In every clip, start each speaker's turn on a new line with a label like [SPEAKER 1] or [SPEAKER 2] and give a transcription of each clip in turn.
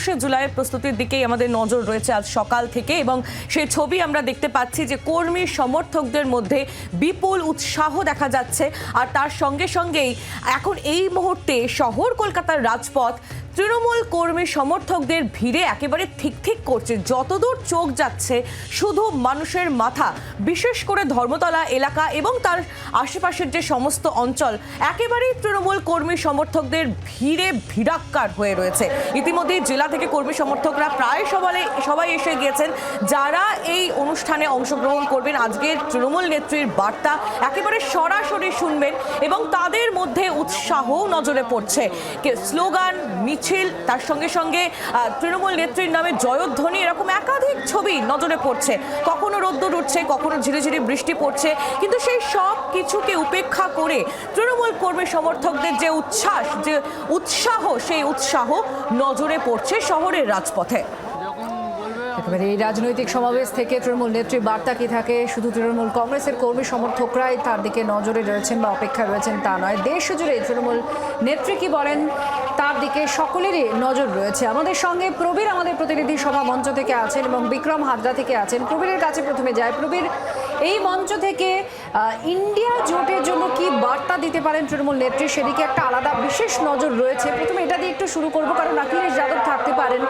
[SPEAKER 1] একুশে জুলাইয়ের প্রস্তুতির দিকেই আমাদের নজর রয়েছে আজ সকাল থেকে এবং সেই ছবি আমরা দেখতে পাচ্ছি যে কর্মী সমর্থকদের মধ্যে বিপুল উৎসাহ দেখা যাচ্ছে। আর তার সঙ্গে সঙ্গেই এখন এই মুহূর্তে শহর কলকাতার রাজপথ তৃণমূল কর্মী সমর্থকদের ভিড়ে একেবারে ঠিক ঠিক করছে। যতদূর চোখ যাচ্ছে, শুধু মানুষের মাথা, বিশেষ করে ধর্মতলা এলাকা এবং তার আশেপাশের যে সমস্ত অঞ্চল, একেবারেই তৃণমূল কর্মী সমর্থকদের ভিড়ে ভিড়াক্কার হয়ে রয়েছে। ইতিমধ্যে জেলা থেকে কর্মী সমর্থকরা প্রায় সবাই সবাই এসে গিয়েছেন। যারা এই অনুষ্ঠানে অংশগ্রহণ করবেন, আজকের তৃণমূল নেত্রীর বার্তা একেবারে সরাসরি শুনবেন এবং তাদের মধ্যে উৎসাহও নজরে পড়ছে। স্লোগান মিছিল তার সঙ্গে সঙ্গে তৃণমূল নেত্রীর নামে জয়ধ্বনি, এরকম একাধিক ছবি নজরে পড়ছে। কখনো রোদ্দুর উঠছে, কখনো ঝিরিঝিরি বৃষ্টি পড়ছে। কিন্তু সেই সব কিছুকে উপেক্ষা করে তৃণমূল কর্মী সমর্থকদের যে উচ্ছ্বাস, যে উৎসাহ, সেই উৎসাহ নজরে পড়ছে শহরের রাজপথে।
[SPEAKER 2] একেবারে এই রাজনৈতিক সমাবেশ থেকে তৃণমূল নেত্রীর বার্তা কি থাকে? শুধু তৃণমূল কংগ্রেসের কর্মী সমর্থকরাই তার দিকে নজরে রয়েছেন বা অপেক্ষায় রয়েছেন তা নয়। দেশ জুড়ে তৃণমূল নেত্রী কি বলেন? তার দিকে সকলেরই নজর রয়েছে। আমাদের সঙ্গে প্রবীর আমাদের প্রতিনিধি সভা মঞ্চ থেকে আছেন এবং বিক্রম হাজরা থেকে আছেন। প্রবীরের কাছে প্রথমে যায় প্রবীর, এই মঞ্চ থেকে ইন্ডিয়া জোটের জন্য কি বার্তা দিতে পারেন তৃণমূল নেত্রী? সেদিকে একটা আলাদা বিশেষ নজর রয়েছে। প্রথমে এটা দিয়ে একটু শুরু করব, কারণ অখিলেশ যাদব থাকতে পারেন।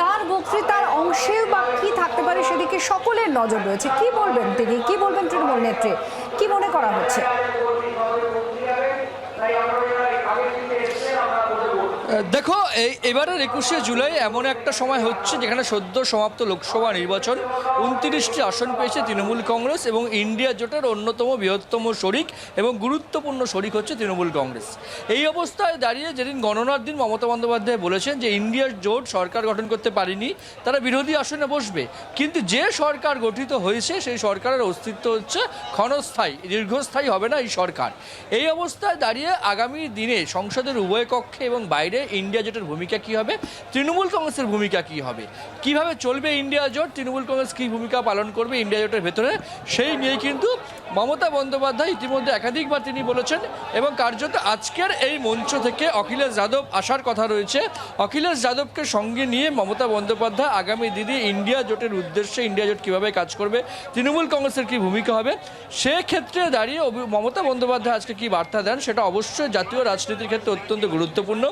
[SPEAKER 2] তার বক্তৃতার অংশে বা কি থাকতে পারে সেদিকে সকলের নজর রয়েছে। কি বলবেন তিনি? কি বলবেন তৃণমূল নেত্রী? কি মনে করা হচ্ছে?
[SPEAKER 3] দেখো, এই এবারের একুশে জুলাই এমন একটা সময় হচ্ছে যেখানে সদ্য সমাপ্ত লোকসভা নির্বাচন উনত্রিশটি আসন পেয়েছে তৃণমূল কংগ্রেস এবং ইন্ডিয়া জোটের অন্যতম বৃহত্তম শরিক এবং গুরুত্বপূর্ণ শরিক হচ্ছে তৃণমূল কংগ্রেস। এই অবস্থায় দাঁড়িয়ে যেদিন গণনার দিন মমতা বন্দ্যোপাধ্যায় বলেছেন যে ইন্ডিয়ার জোট সরকার গঠন করতে পারেনি, তারা বিরোধী আসনে বসবে। কিন্তু যে সরকার গঠিত হয়েছে, সেই সরকারের অস্তিত্ব হচ্ছে ক্ষণস্থায়ী, দীর্ঘস্থায়ী হবে না এই সরকার। এই অবস্থায় দাঁড়িয়ে আগামী দিনে সংসদের উভয় কক্ষে এবং বাইরে ইন্ডিয়া জোটের ভূমিকা কি হবে? তৃণমূল কংগ্রেসের ভূমিকা কি হবে? কীভাবে চলবে ইন্ডিয়া জোট? তৃণমূল কংগ্রেস কী ভূমিকা পালন করবে ইন্ডিয়া জোটের ভেতরে? সেই নিয়ে কিন্তু মমতা বন্দ্যোপাধ্যায় ইতিমধ্যে একাধিকবার তিনি বলেছেন এবং কার্যত আজকের এই মঞ্চ থেকে অখিলেশ যাদব আসার কথা রয়েছে। অখিলেশ যাদবকে সঙ্গে নিয়ে মমতা বন্দ্যোপাধ্যায়, আগামী দিনে ইন্ডিয়া জোটের উদ্দেশ্যে ইন্ডিয়া জোট কীভাবে কাজ করবে, তৃণমূল কংগ্রেসের কী ভূমিকা হবে? সেক্ষেত্রে দাঁড়িয়ে মমতা বন্দ্যোপাধ্যায় আজকে কী বার্তা দেন সেটা অবশ্যই জাতীয় রাজনীতির ক্ষেত্রে অত্যন্ত গুরুত্বপূর্ণ।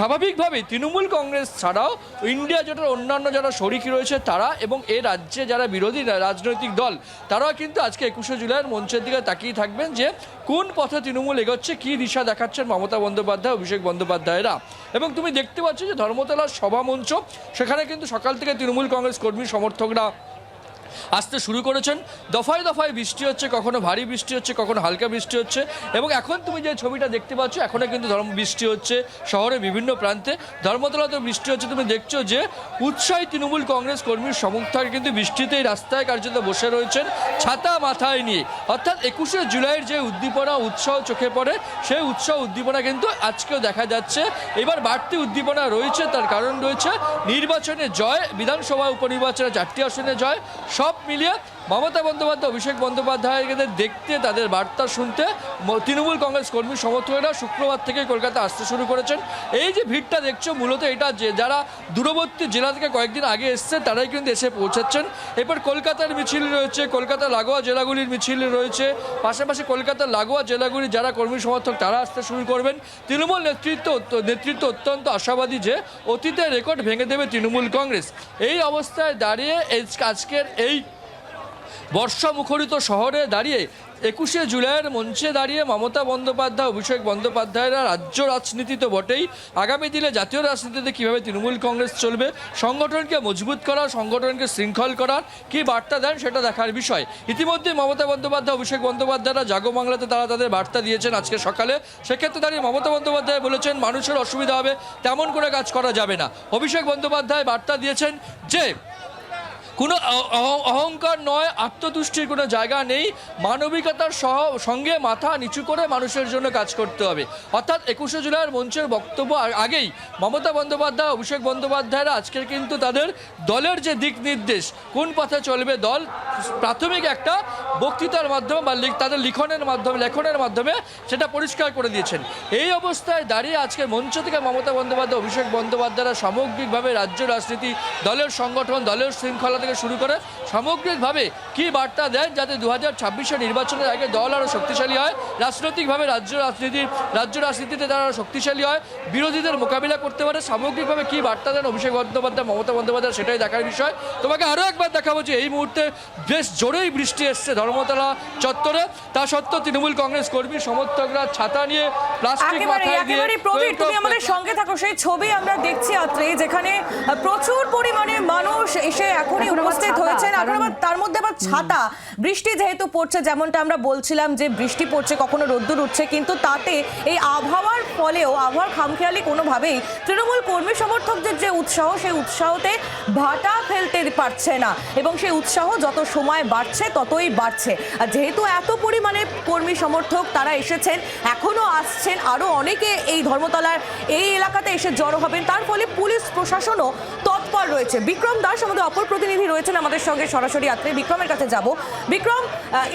[SPEAKER 3] স্বাভাবিকভাবেই তৃণমূল কংগ্রেস ছাড়াও ইন্ডিয়া জোটের অন্যান্য যারা শরিক রয়েছে তারা এবং এ রাজ্যে যারা বিরোধী রাজনৈতিক দল, তারাও কিন্তু আজকে একুশে জুলাইয়ের মঞ্চের দিকে তাকিয়ে থাকবেন যে কোন পথে তৃণমূল এগোচ্ছে, কী দিশা দেখাচ্ছেন মমতা বন্দ্যোপাধ্যায়, অভিষেক বন্দ্যোপাধ্যায়রা। এবং তুমি দেখতে পাচ্ছ যে ধর্মতলার সভা মঞ্চ, সেখানে কিন্তু সকাল থেকে তৃণমূল কংগ্রেস কর্মী সমর্থকরা আসতে শুরু করেছেন। দফায় দফায় বৃষ্টি হচ্ছে, কখনো ভারী বৃষ্টি হচ্ছে, কখনো হালকা বৃষ্টি হচ্ছে। এবং এখন তুমি যে ছবিটা দেখতে পাচ্ছ এখনও কিন্তু ধর্ম বৃষ্টি হচ্ছে শহরে বিভিন্ন প্রান্তে। ধর্মতলাতে বৃষ্টি হচ্ছে। তুমি দেখছ যে উৎসাহী তৃণমূল কংগ্রেস কর্মীর সমর্থক কিন্তু বৃষ্টিতেই রাস্তায় কার্যত বসে রয়েছেন ছাতা মাথায় নিয়ে। অর্থাৎ একুশে জুলাইয়ের যে উদ্দীপনা, উৎসাহ চোখে পড়ে, সেই উৎসাহ উদ্দীপনা কিন্তু আজকেও দেখা যাচ্ছে। এবার বাড়তি উদ্দীপনা রয়েছে, তার কারণ রয়েছে নির্বাচনে জয়, বিধানসভা, উপনির্বাচনে চারটি আসনে জয় সব মিলিয়ে মমতা বন্দ্যোপাধ্যায়, অভিষেক বন্দ্যোপাধ্যায়কে দেখতে, তাদের বার্তা শুনতে তৃণমূল কংগ্রেস কর্মী সমর্থকেরা শুক্রবার থেকে কলকাতা আসতে শুরু করেছেন। এই যে ভিড়টা দেখছ, মূলত এটা যে যারা দূরবর্তী জেলা থেকে কয়েকদিন আগে এসছে, তারাই কিন্তু এসে পৌঁছাচ্ছেন। এরপর কলকাতার মিছিল রয়েছে, কলকাতা লাগোয়া জেলাগুলির মিছিল রয়েছে। পাশাপাশি কলকাতার লাগোয়া জেলাগুলি যারা কর্মী সমর্থক, তারা আসতে শুরু করবেন। তৃণমূল নেতৃত্ব নেতৃত্ব অত্যন্ত আশাবাদী যে অতীতের রেকর্ড ভেঙে দেবে তৃণমূল কংগ্রেস। এই অবস্থায় দাঁড়িয়ে আজকের এই বর্ষা মুখরিত শহরে দাঁড়িয়ে একুশে জুলাইয়ের মঞ্চে দাঁড়িয়ে মমতা বন্দ্যোপাধ্যায়, অভিষেক বন্দ্যোপাধ্যায়রা রাজ্য রাজনীতি তো বটেই। আগামী দিনে জাতীয় রাজনীতিতে কীভাবে তৃণমূল কংগ্রেস চলবে, সংগঠনকে মজবুত করা, সংগঠনকে শৃঙ্খল করার কী বার্তা দেন সেটা দেখার বিষয়। ইতিমধ্যে মমতা বন্দ্যোপাধ্যায়, অভিষেক বন্দ্যোপাধ্যায়রা জাগো বাংলাতে তারা তাদের বার্তা দিয়েছেন আজকে সকালে। সেক্ষেত্রে দাঁড়িয়ে মমতা বন্দ্যোপাধ্যায় বলেছেন, মানুষের অসুবিধা হবে, তেমন করে কাজ করা যাবে না। অভিষেক বন্দ্যোপাধ্যায় বার্তা দিয়েছেন যে কোনো অহংকার নয়, আত্মতুষ্টির কোনো জায়গা নেই। মানবিকতার সহ, সঙ্গে মাথা নিচু করে মানুষের জন্য কাজ করতে হবে। অর্থাৎ একুশে জুলাইয়ের মঞ্চের বক্তব্য আগেই মমতা বন্দ্যোপাধ্যায়, অভিষেক বন্দ্যোপাধ্যায়রা আজকের কিন্তু তাদের দলের যে দিক নির্দেশ, কোন পথে চলবে দল, প্রাথমিক একটা বক্তৃতার মাধ্যমে বা তাদের লিখনের মাধ্যমে, লেখনের মাধ্যমে সেটা পরিষ্কার করে দিয়েছেন। এই অবস্থায় দাঁড়িয়ে আজকে মঞ্চ থেকে মমতা বন্দ্যোপাধ্যায়, অভিষেক বন্দ্যোপাধ্যায়রা সামগ্রিকভাবে রাজ্য রাজনীতি, দলের সংগঠন, দলের শৃঙ্খলা থেকে শুরু করে সামগ্রিকভাবে কি বার্তা দেন যাতে দু হাজার ছাব্বিশে নির্বাচনের আগে দল আরও শক্তিশালী হয় রাজনৈতিকভাবে রাজ্য রাজনীতির রাজ্য রাজনীতিতে তারা আরও শক্তিশালী হয় বিরোধীদের মোকাবিলা করতে পারে সামগ্রিকভাবে কি বার্তা দেন অভিষেক বন্দ্যোপাধ্যায় মমতা বন্দ্যোপাধ্যায় সেটাই দেখার বিষয়। তোমাকে আরও একবার দেখাবো যে এই মুহূর্তে বেশ জোরেই বৃষ্টি এসছে ধর্মতলা চত্বরে। তা সত্ত্বেও তৃণমূল কংগ্রেস কর্মী সমর্থকরা ছাতা নিয়ে প্লাস্টিক মাথায় দিয়ে
[SPEAKER 1] প্রবীর তুমি আমাদের সঙ্গে থাকো সেই ছবি আমরা দেখছি আত্রে যেখানে প্রচুর পরিমাণে মানুষ এসে এখনই উপস্থিত হয়েছেন এখন আবার তার মধ্যে আবার ছাতা। বৃষ্টি যেহেতু পড়ছে যেমনটা আমরা বলছিলাম যে বৃষ্টি পড়ছে কখনো রোদ্দুর উঠছে কিন্তু তাতে এই আবহাওয়ার ফলেও আবহাওয়ার খামখেয়ালি কোনোভাবেই তৃণমূল কর্মী সমর্থকদের যে উৎসাহ সেই উৎসাহতে ভাটা ফেলতে পারছে না। এবং সেই উৎসাহ যত সময় বাড়ছে ততই বাড়ছে। আর যেহেতু এত পরিমাণে কর্মী সমর্থক তারা এসেছেন এখনও আসছেন আরও অনেকে এই ধর্মতলার এই এলাকাতে এসে জড়ো হবেন তার ফলে পুলিশ প্রশাসনও তৎপর রয়েছে। বিক্রম দাস আমাদের অপর প্রতিনিধি রয়েছেন আমাদের সঙ্গে সরাসরি আত্রে বিক্রমের কাছে যাব। বিক্রম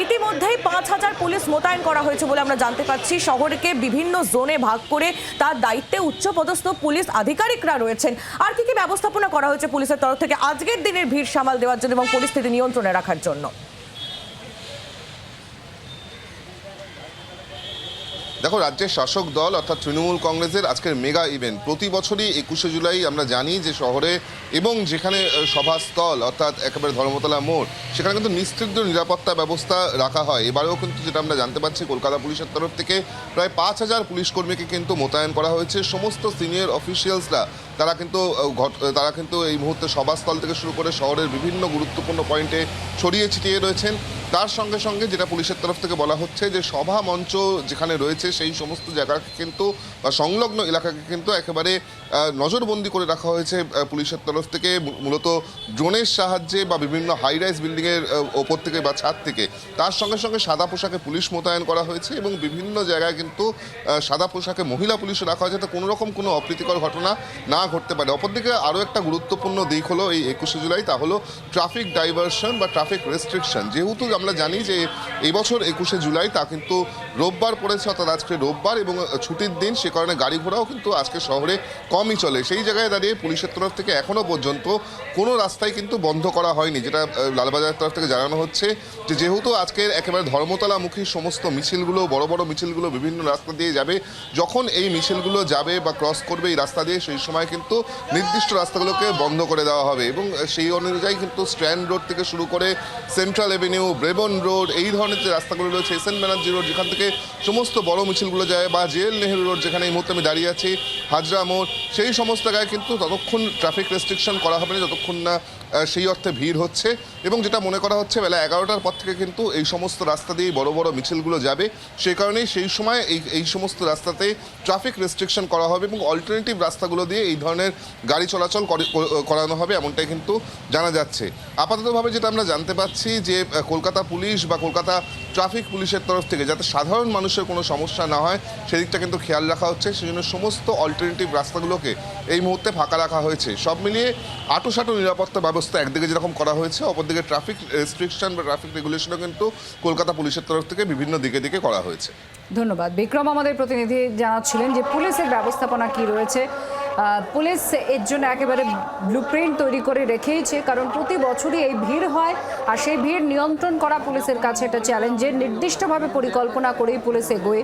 [SPEAKER 1] ইতিমধ্যেই পাঁচ হাজার পুলিশ মোতায়েন করা হয়েছে বলে আমরা জানতে পারছি। শহরকে বিভিন্ন জোনে ভাগ করে তার দায়িত্বে উচ্চপদস্থ পুলিশ আধিকারিকরা রয়েছেন। আর কি কি ব্যবস্থাপনা করা হয়েছে পুলিশের তরফ থেকে? আজকের দিনের ভিড় সামাল দেওয়ার জন্য এবং পরিস্থিতি নিয়ন্ত্রণে রাখার জন্য।
[SPEAKER 4] দেখো, রাজ্যের শাসক দল অর্থাৎ তৃণমূল কংগ্রেসের আজকের মেগা ইভেন্ট। প্রতি বছরই একুশে জুলাই আমরা জানি যে শহরে এবং যেখানে সভাস্থল, অর্থাৎ একেবারে ধর্মতলা মোড়, সেখানে কিন্তু নিস্তিগ্ধ নিরাপত্তা ব্যবস্থা রাখা হয়। এবারেও কিন্তু যেটা আমরা জানতে পারছি, কলকাতা পুলিশের তরফ থেকে প্রায় পাঁচ হাজার পুলিশ কর্মীকে কিন্তু মোতায়েন করা হয়েছে। সমস্ত সিনিয়র অফিসিয়ালসরা, তারা কিন্তু তারা কিন্তু এই মুহূর্তে সভাস্থল থেকে শুরু করে শহরের বিভিন্ন গুরুত্বপূর্ণ পয়েন্টে ছড়িয়ে ছিটিয়ে রয়েছেন। তার সঙ্গে সঙ্গে যেটা পুলিশের তরফ থেকে বলা হচ্ছে যে সভা মঞ্চ যেখানে রয়েছে সেই সমস্ত জায়গাকে কিন্তু, বা সংলগ্ন এলাকাকে কিন্তু একেবারে নজরবন্দি করে রাখা হয়েছে পুলিশের তরফ থেকে। মূলত ড্রোনের সাহায্যে বা বিভিন্ন হাই রাইজ বিল্ডিংয়ের ওপর থেকে বা ছাদ থেকে। তার সঙ্গে সঙ্গে সাদা পোশাকে পুলিশ মোতায়েন করা হয়েছে এবং বিভিন্ন জায়গায় কিন্তু সাদা পোশাকে মহিলা পুলিশও রাখা হয়েছে। যাতে কোনো রকম কোনো অপ্রীতিকর ঘটনা না ঘটতে পারে। অপরদিকে আরও একটা গুরুত্বপূর্ণ দিক হলো এই একুশে জুলাই। তা হলো ট্রাফিক ডাইভারশন বা ট্রাফিক রেস্ট্রিকশন যেহেতু আমরা জানি যে এই বছর একুশে জুলাই, তা কিন্তু রোববার পড়েছে, অর্থাৎ আজকে রোববার এবং ছুটির দিন, সে কারণে গাড়ি ঘোড়াও কিন্তু আজকে শহরে কমই চলে। সেই জায়গায় দাঁড়িয়ে পুলিশের তরফ থেকে এখনও পর্যন্ত কোনো রাস্তায় কিন্তু বন্ধ করা হয়নি, যেটা লালবাজারের তরফ থেকে জানানো হচ্ছে যে যেহেতু আজকের একেবারে ধর্মতলামুখী সমস্ত মিছিলগুলো, বড় বড় মিছিলগুলো বিভিন্ন রাস্তা দিয়ে যাবে, যখন এই মিছিলগুলো যাবে বা ক্রস করবে এই রাস্তা দিয়ে, সেই সময় কিন্তু নির্দিষ্ট রাস্তাগুলোকে বন্ধ করে দেওয়া হবে এবং সেই অনুযায়ী কিন্তু স্ট্র্যান্ড রোড থেকে শুরু করে সেন্ট্রাল এভিনিউ ব্রেবন রোড, এই ধরনের যে রাস্তাগুলো রয়েছে, এস এন ব্যানার্জি রোড, যেখান থেকে সমস্ত বড় মিছিলগুলো যায়, বা জেএল নেহরু রোড, যেখানে এই মুহূর্তে আমি দাঁড়িয়ে আছি। হাজরা মোড়, সেই সমস্ত জায়গায় কিন্তু ততক্ষণ ট্রাফিক রেস্ট্রিকশন করা হবে না, যতক্ষণ না সেই অর্থে ভিড় হচ্ছে। এবং যেটা মনে করা হচ্ছে, বেলা এগারোটার পর থেকে কিন্তু এই সমস্ত রাস্তা দিয়ে বড় বড় মিছিলগুলো যাবে। সেই কারণেই সেই সময় এই এই সমস্ত রাস্তাতে ট্রাফিক রেস্ট্রিকশন করা হবে এবং অল্টারনেটিভ রাস্তাগুলো দিয়ে এই ধরনের গাড়ি চলাচল করে- করানো হবে, এমনটাই কিন্তু জানা যাচ্ছে। আপাততভাবে যেটা আমরা জানতে পাচ্ছি যে কলকাতা পুলিশ বা কলকাতা ট্রাফিক পুলিশের তরফ থেকে যাতে সাধারণ মানুষের কোনো সমস্যা না হয়, সেদিকটা কিন্তু খেয়াল রাখা হচ্ছে। সেই জন্য সমস্ত অল্টারনেটিভ রাস্তাগুলোকে এই মুহূর্তে ফাঁকা রাখা হয়েছে। সব মিলিয়ে আটোসাটো নিরাপত্তা ব্যবস্থা একদিকে যেরকম করা হয়েছে, অপরদিকে ট্রাফিক রেস্ট্রিকশন বা ট্রাফিক রেগুলেশনও কিন্তু কলকাতা পুলিশের তরফ থেকে বিভিন্ন দিকে দিকে করা হয়েছে।
[SPEAKER 2] ধন্যবাদ। বিক্রম, আমাদের প্রতিনিধি জানাচ্ছিলেন যে পুলিশের ব্যবস্থাপনা কি রয়েছে? পুলিশ এর জন্য একেবারে ব্লুপ্রিন্ট তৈরি করে রেখেইছে, কারণ প্রতি বছরই এই ভিড় হয়, আর সেই ভিড় নিয়ন্ত্রণ করা পুলিশের কাছে একটা চ্যালেঞ্জের নির্দিষ্টভাবে পরিকল্পনা করেই পুলিশ এগোয়।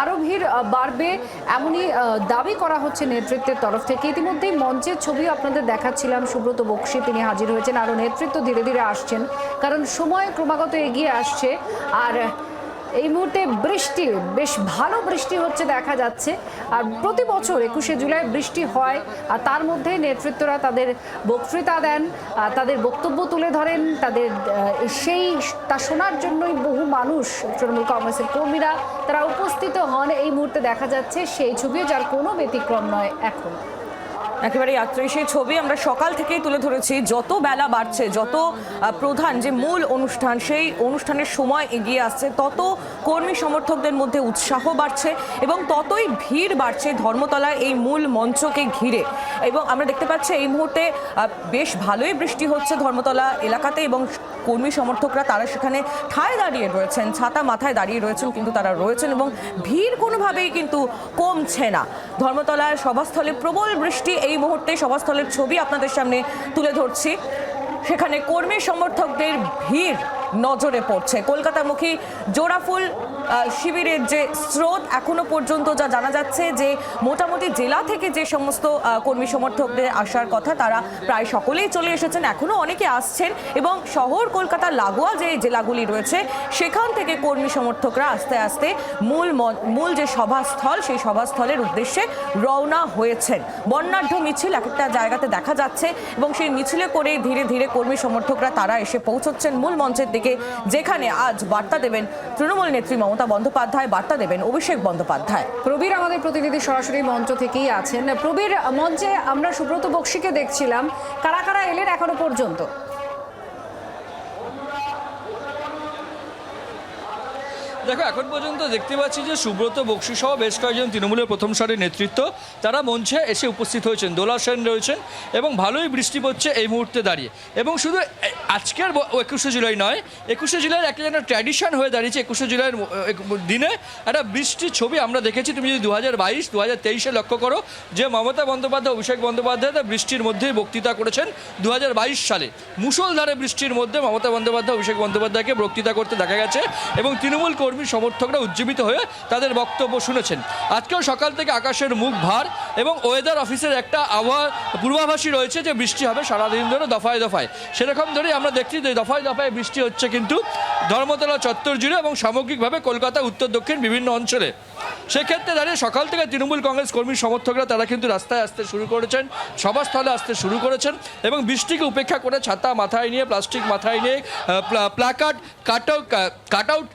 [SPEAKER 2] আরও ভিড় বাড়বে এমনই দাবি করা হচ্ছে নেতৃত্বের তরফ থেকে। ইতিমধ্যেই মঞ্চের ছবি আপনাদের দেখাচ্ছিলাম, সুব্রত বক্সি, তিনি হাজির হয়েছেন, আরও নেতৃত্ব ধীরে ধীরে আসছেন, কারণ সময় ক্রমাগত এগিয়ে আসছে, আর এই মুহূর্তে বৃষ্টি, বেশ ভালো বৃষ্টি হচ্ছে দেখা যাচ্ছে। আর প্রতি বছর একুশে জুলাই বৃষ্টি হয়, আর তার মধ্যে নেতৃত্বরা তাদের বক্তৃতা দেন তাদের বক্তব্য তুলে ধরেন, তাদের সেই তা শোনার জন্যই বহু মানুষ, তৃণমূল কংগ্রেসের কর্মীরা, তারা উপস্থিত হন। এই মুহূর্তে দেখা যাচ্ছে সেই ছবিও যার কোনো ব্যতিক্রম নয় এখন।
[SPEAKER 1] একেবারে আত্মীয়। সেই ছবি আমরা সকাল থেকেই তুলে ধরেছি। যত বেলা বাড়ছে, যত প্রধান যে মূল অনুষ্ঠান, সেই অনুষ্ঠানের সময় এগিয়ে আসছে, তত কর্মী সমর্থকদের মধ্যে উৎসাহ বাড়ছে এবং ততই ভিড় বাড়ছে ধর্মতলায় এই মূল মঞ্চকে ঘিরে। এবং আমরা দেখতে পাচ্ছি এই মুহূর্তে বেশ ভালোই বৃষ্টি হচ্ছে ধর্মতলা এলাকাতে এবং কর্মী সমর্থকরা তারা সেখানে ঠায় দাঁড়িয়ে রয়েছেন, ছাতা মাথায় দাঁড়িয়ে রয়েছেন, কিন্তু তারা রয়েছেন এবং ভিড় কোনোভাবেই কিন্তু কমছে না। ধর্মতলায় সভাস্থলে প্রবল বৃষ্টি এই মুহূর্তে সভাস্থলের ছবি আপনাদের সামনে তুলে ধরছি। সেখানে কর্মী সমর্থকদের ভিড় নজরে পড়ছে। কলকাতামুখী জোড়াফুল শিবিরের যে স্রোত এখনও পর্যন্ত যা জানা যাচ্ছে যে মোটামুটি জেলা থেকে যে সমস্ত কর্মী সমর্থকদের আসার কথা তারা প্রায় সকলেই চলে এসেছেন, এখনও অনেকে আসছেন এবং শহর কলকাতা লাগোয়া যে জেলাগুলি রয়েছে, সেখান থেকে কর্মী সমর্থকরা আস্তে আস্তে মূল মূল যে সভাস্থল, সেই সভাস্থলের উদ্দেশ্যে রওনা হয়েছেন। বর্ণাঢ্য মিছিল এক একটা জায়গাতে দেখা যাচ্ছে এবং সেই মিছিলে করে ধীরে ধীরে কর্মী সমর্থকরা তারা এসে পৌঁছচ্ছেন মূল মঞ্চের দিকে, যেখানে আজ বার্তা দেবেন তৃণমূল নেত্রী মমতা বন্দ্যোপাধ্যায় বার্তা দেবেন অভিষেক বন্দ্যোপাধ্যায়।
[SPEAKER 2] প্রবীর আমাদের প্রতিনিধি সরাসরি মঞ্চ থেকেই আছেন। প্রবীর, মঞ্চে আমরা সুব্রত বক্সিকে দেখছিলাম। কারা কারা এলেন এখনও পর্যন্ত?
[SPEAKER 3] দেখো, এখন পর্যন্ত দেখতে পাচ্ছি যে সুব্রত, বক্সি সহ বেশ কয়েকজন তৃণমূলের প্রথম সারির নেতৃত্ব। তারা মঞ্চে এসে উপস্থিত হয়েছেন। দোলা সেন রয়েছেন এবং ভালোই বৃষ্টি পড়ছে এই মুহূর্তে দাঁড়িয়ে। এবং শুধু আজকের একুশে জুলাই নয়, একুশে জুলাইয়ের একটা যেন ট্র্যাডিশন হয়ে দাঁড়িয়েছে একুশে জুলাইয়ের দিনে। একটা বৃষ্টির ছবি আমরা দেখেছি, তুমি যদি দু হাজার বাইশ দু হাজার তেইশে লক্ষ্য করো, যে মমতা বন্দ্যোপাধ্যায়, অভিষেক বন্দ্যোপাধ্যায় তার বৃষ্টির মধ্যেই বক্তৃতা করেছেন দু হাজার বাইশ সালে। মুষলধারে বৃষ্টির মধ্যে মমতা বন্দ্যোপাধ্যায়, অভিষেক বন্দ্যোপাধ্যায়কে বক্তৃতা করতে দেখা গেছে এবং তৃণমূল কর্মী সমর্থকরা উজ্জীবিত হয়ে তাদের বক্তব্য শুনেছেন। আজকেও সকাল থেকে আকাশের মুখ ভার এবং ওয়েদার অফিসের একটা আবহাওয়া পূর্বাভাসই রয়েছে যে বৃষ্টি হবে সারাদিন ধরে দফায় দফায়। সেরকম ধরেই আমরা দেখছি যে দফায় দফায় বৃষ্টি হচ্ছে কিন্তু ধর্মতলা চত্বর জুড়ে এবং সামগ্রিকভাবে কলকাতা, উত্তর, দক্ষিণ বিভিন্ন অঞ্চলে। সেক্ষেত্রে দাঁড়িয়ে সকাল থেকে তৃণমূল কংগ্রেস কর্মী সমর্থকরা তারা কিন্তু রাস্তায় আসতে শুরু করেছেন, সভাস্থলে আসতে শুরু করেছেন এবং বৃষ্টিকে উপেক্ষা করে ছাতা মাথায় নিয়ে, প্লাস্টিক মাথায় নিয়ে প্লাকার্ড কাট কাট আউট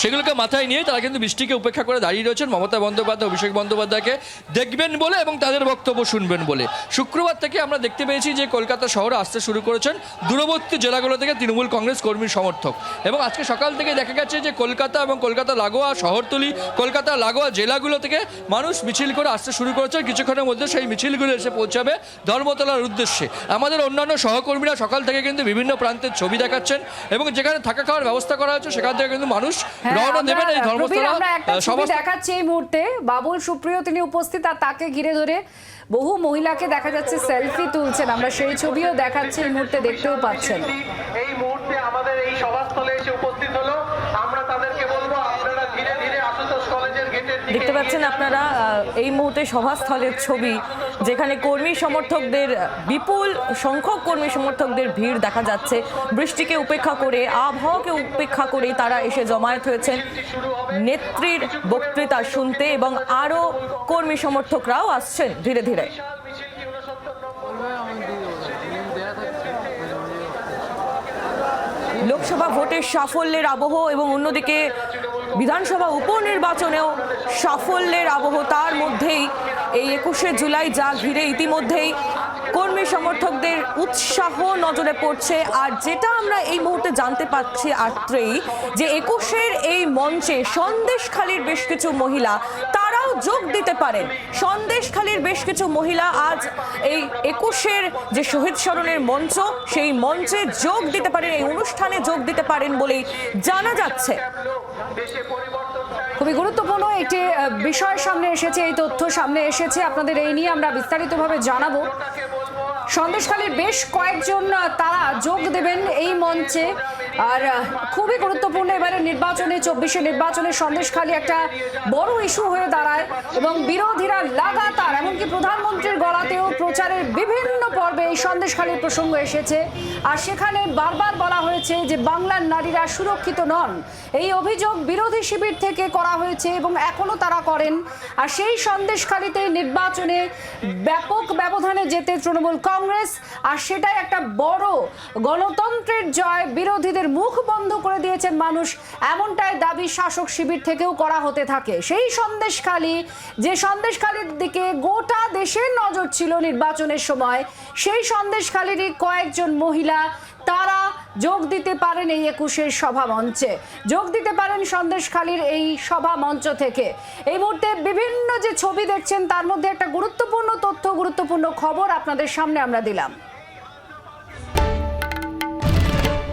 [SPEAKER 3] সেগুলোকে মাথায় নিয়ে তারা কিন্তু বৃষ্টিকে উপেক্ষা করে দাঁড়িয়ে রয়েছেন। মমতা বন্দ্যোপাধ্যায়, অভিষেক বন্দ্যোপাধ্যায়কে দেখবেন বলে এবং তাদের বক্তব্য শুনবেন বলে। শুক্রবার থেকে আমরা দেখতে পেয়েছি যে কলকাতা শহরে আসতে শুরু করেছেন দূরবর্তী জেলাগুলো থেকে তৃণমূল কংগ্রেস কর্মী সমর্থক। এবং আজকে সকাল থেকে দেখা গেছে যে কলকাতা এবং কলকাতা লাগোয়া শহরতলি, কলকাতা লাগোয়া জেলাগুলো থেকে মানুষ মিছিল করে আসতে শুরু করেছেন। কিছুক্ষণের মধ্যে সেই মিছিলগুলো এসে পৌঁছাবে ধর্মতলার উদ্দেশ্যে। আমাদের অন্যান্য সহকর্মীরা সকাল থেকে কিন্তু বিভিন্ন প্রান্তের ছবি দেখাচ্ছেন এবং যেখানে থাকা খাওয়ার ব্যবস্থা করা হয়েছে, সেখান থেকে কিন্তু মানুষ রওনা দেবেন এই
[SPEAKER 2] আমরা- আমরা একটা ছবি দেখাচ্ছি এই মুহূর্তে। বাবুল সুপ্রিয় তিনি উপস্থিত আর তাকে ঘিরে ধরে বহু মহিলাকে দেখা যাচ্ছে সেলফি তুলছেন। আমরা সেই ছবিও দেখাচ্ছি এই মুহূর্তে দেখতেও পাচ্ছেন।
[SPEAKER 5] এই মুহূর্তে আমাদের এই সভাস্থলে এসে উপস্থিত হলো। আমরা তাদেরকে বলব আপনারা ধীরে ধীরে আশুতোষ কলেজের গেটের
[SPEAKER 1] দেখতে পাচ্ছেন আপনারা আহ, এই মুহূর্তে সভাস্থলের ছবি। যেখানে কর্মী সমর্থকদের, বিপুল সংখ্যক কর্মী সমর্থকদের ভিড় দেখা যাচ্ছে। বৃষ্টিকে উপেক্ষা করে, আবহাওয়াকে উপেক্ষা করে তারা এসে জমায়েত হয়েছেন। নেত্রীর বক্তৃতা শুনতে এবং আরও কর্মী সমর্থকরাও আসছেন ধীরে ধীরে। লোকসভা ভোটের সাফল্যের আবহ এবং অন্যদিকে বিধানসভা উপনির্বাচনেও সাফল্যের আবহ, তার মধ্যেই এই একুশে জুলাই যা ঘিরে ইতিমধ্যেই কর্মী সমর্থকদের উৎসাহ নজরে পড়ছে। আর যেটা আমরা এই মুহূর্তে জানতে পারছি আত্রেই যে একুশের এই মঞ্চে সন্দেশখালীর বেশ কিছু মহিলা, তারাও যোগ দিতে পারেন। সন্দেশখালীর বেশ কিছু মহিলা আজ এই একুশের যে শহীদ স্মরণের মঞ্চ, সেই মঞ্চে যোগ দিতে পারেন, এই অনুষ্ঠানে যোগ দিতে পারেন বলেই জানা যাচ্ছে।
[SPEAKER 2] খুবই গুরুত্বপূর্ণ একটি বিষয় সামনে এসেছে, এই তথ্য সামনে এসেছে। আপনাদের এই নিয়ে আমরা বিস্তারিতভাবে জানাব। সন্দেশখালীর বেশ কয়েকজন তারা যোগ দেবেন এই মঞ্চে। আর খুবই গুরুত্বপূর্ণ এবারে নির্বাচনে, চব্বিশে নির্বাচনে সন্দেশখালী একটা বড় ইস্যু হয়ে দাঁড়ায় এবং বিরোধীরা লাগাতার, এমনকি প্রধানমন্ত্রীর গলাতেও প্রচারের বিভিন্ন পর্বে এই সন্দেশখালীর প্রসঙ্গ এসেছে। আর সেখানে বারবার বলা হয়েছে যে বাংলার নারীরা সুরক্ষিত নন। এই অভিযোগ বিরোধী শিবির থেকে করা হয়েছে এবং এখনও তারা করেন। আর সেই সন্দেশখালীতে নির্বাচনে ব্যাপক ব্যবধানে যেতে তৃণমূল কংগ্রেস। আর সেটাই একটা বড় গণতন্ত্রের জয় বিরোধীদের মুখ বন্ধ করে দিয়েছেন মানুষ। এমনটাই দাবি শাসক শিবির থেকেও করা হতে থাকে। সেই সন্দেশখালী, যে সন্দেশখালীর দিকে গোটা দেশের নজর ছিল নির্বাচনের সময়, সেই সন্দেশখালীরই কয়েকজন মহিলা, তারা যোগ দিতে পারেন এই একুশের সভা মঞ্চে। যোগ দিতে পারেন সন্দেশখালীর এই সভা মঞ্চ থেকে। এই মুহূর্তে বিভিন্ন যে ছবি দেখছেন, তার মধ্যে একটা গুরুত্বপূর্ণ তথ্য, গুরুত্বপূর্ণ খবর আপনাদের সামনে আমরা দিলাম।